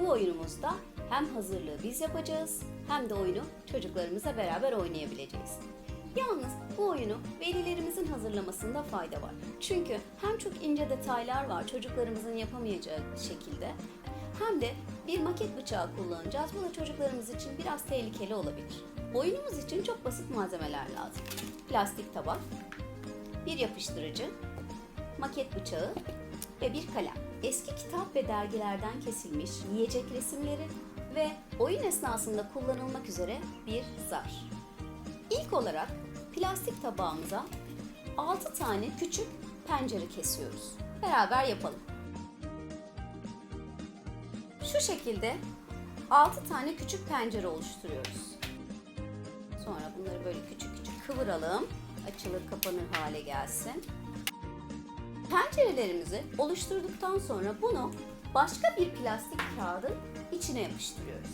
Bu oyunumuzda hem hazırlığı biz yapacağız hem de oyunu çocuklarımızla beraber oynayabileceğiz. Yalnız bu oyunu velilerimizin hazırlamasında fayda var. Çünkü hem çok ince detaylar var çocuklarımızın yapamayacağı şekilde hem de bir maket bıçağı kullanacağız. Bu da çocuklarımız için biraz tehlikeli olabilir. Oyunumuz için çok basit malzemeler lazım. Plastik tabak, bir yapıştırıcı, maket bıçağı ve bir kalem. Eski kitap ve dergilerden kesilmiş yiyecek resimleri ve oyun esnasında kullanılmak üzere bir zar. İlk olarak plastik tabağımıza 6 tane küçük pencere kesiyoruz. Beraber yapalım. Şu şekilde 6 tane küçük pencere oluşturuyoruz. Sonra bunları böyle küçük küçük kıvıralım. Açılır kapanır hale gelsin. Pencerelerimizi oluşturduktan sonra bunu başka bir plastik kağıdın içine yapıştırıyoruz.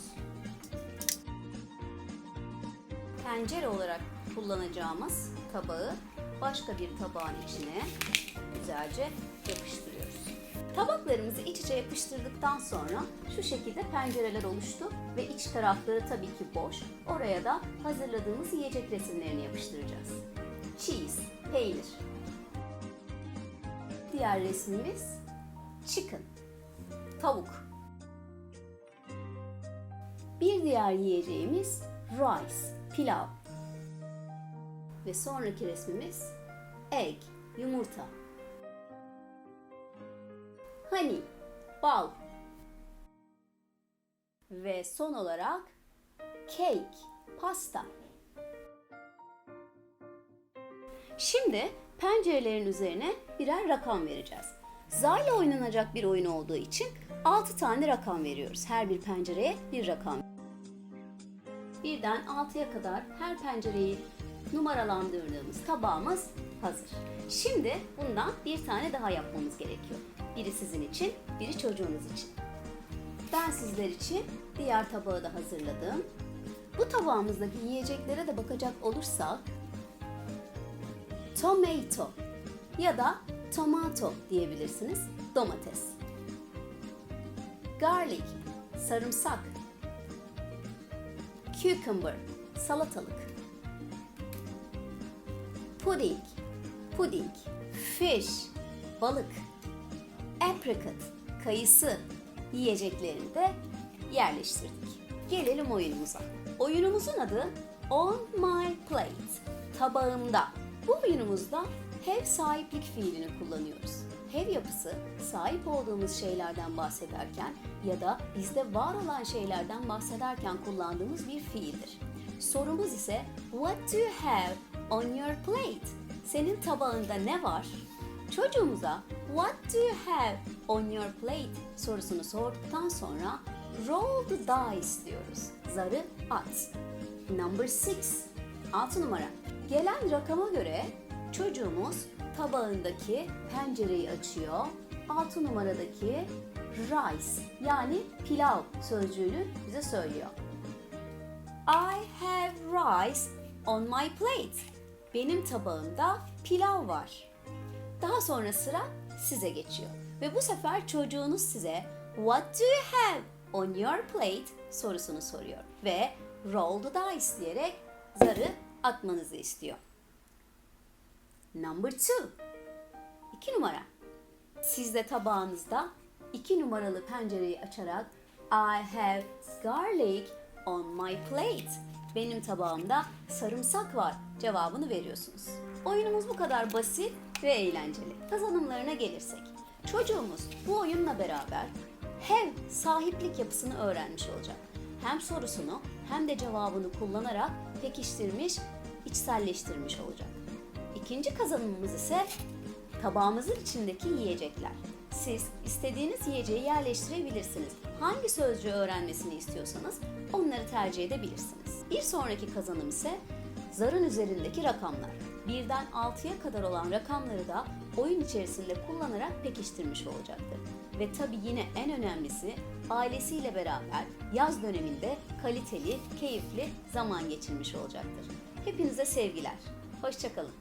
Pencere olarak kullanacağımız tabağı başka bir tabağın içine güzelce yapıştırıyoruz. Tabaklarımızı iç içe yapıştırdıktan sonra şu şekilde pencereler oluştu ve iç tarafları tabii ki boş. Oraya da hazırladığımız yiyecek resimlerini yapıştıracağız. Cheese, peynir. Diğer resmimiz chicken, tavuk. Bir diğer yiyeceğimiz rice, pilav. Ve sonraki resmimiz egg, yumurta. Honey, bal. Ve son olarak cake, pasta. Şimdi pencerelerin üzerine birer rakam vereceğiz. Zarla oynanacak bir oyun olduğu için 6 tane rakam veriyoruz. Her bir pencereye bir rakam. Birden 6'ya kadar her pencereyi numaralandırdığımız tabağımız hazır. Şimdi bundan bir tane daha yapmamız gerekiyor. Biri sizin için, biri çocuğunuz için. Ben sizler için diğer tabağı da hazırladım. Bu tabağımızdaki yiyeceklere de bakacak olursak tomato ya da tomato diyebilirsiniz. Domates. Garlic, sarımsak. Cucumber, salatalık. Pudding, puding. Fish, balık. Apricot, kayısı yiyeceklerini de yerleştirdik. Gelelim oyunumuza. Oyunumuzun adı On My Plate, tabağımda. Bu oyunumuzda have sahiplik fiilini kullanıyoruz. Have yapısı sahip olduğumuz şeylerden bahsederken ya da bizde var olan şeylerden bahsederken kullandığımız bir fiildir. Sorumuz ise What do you have on your plate? Senin tabağında ne var? Çocuğumuza What do you have on your plate sorusunu sorduktan sonra roll the dice diyoruz. Zarı at. Number 6. 6 numara. Gelen rakama göre çocuğumuz tabağındaki pencereyi açıyor. 6 numaradaki rice yani pilav sözcüğünü bize söylüyor. I have rice on my plate. Benim tabağımda pilav var. Daha sonra sıra size geçiyor. Ve bu sefer çocuğunuz size What do you have on your plate sorusunu soruyor. Ve roll the dice diyerek zarı atmanızı istiyor. Number two. İki numara. Siz de tabağınızda iki numaralı pencereyi açarak I have garlic on my plate. Benim tabağımda sarımsak var cevabını veriyorsunuz. Oyunumuz bu kadar basit ve eğlenceli. Kazanımlarına gelirsek. Çocuğumuz bu oyunla beraber hem sahiplik yapısını öğrenmiş olacak. Hem sorusunu hem de cevabını kullanarak pekiştirmiş, içselleştirmiş olacak. İkinci kazanımımız ise tabağımızın içindeki yiyecekler. Siz istediğiniz yiyeceği yerleştirebilirsiniz. Hangi sözcüğü öğrenmesini istiyorsanız onları tercih edebilirsiniz. Bir sonraki kazanım ise zarın üzerindeki rakamlar. Birden 6'ya kadar olan rakamları da oyun içerisinde kullanarak pekiştirmiş olacaktır. Ve tabii yine en önemlisi ailesiyle beraber yaz döneminde kaliteli, keyifli zaman geçirmiş olacaktır. Hepinize sevgiler. Hoşçakalın.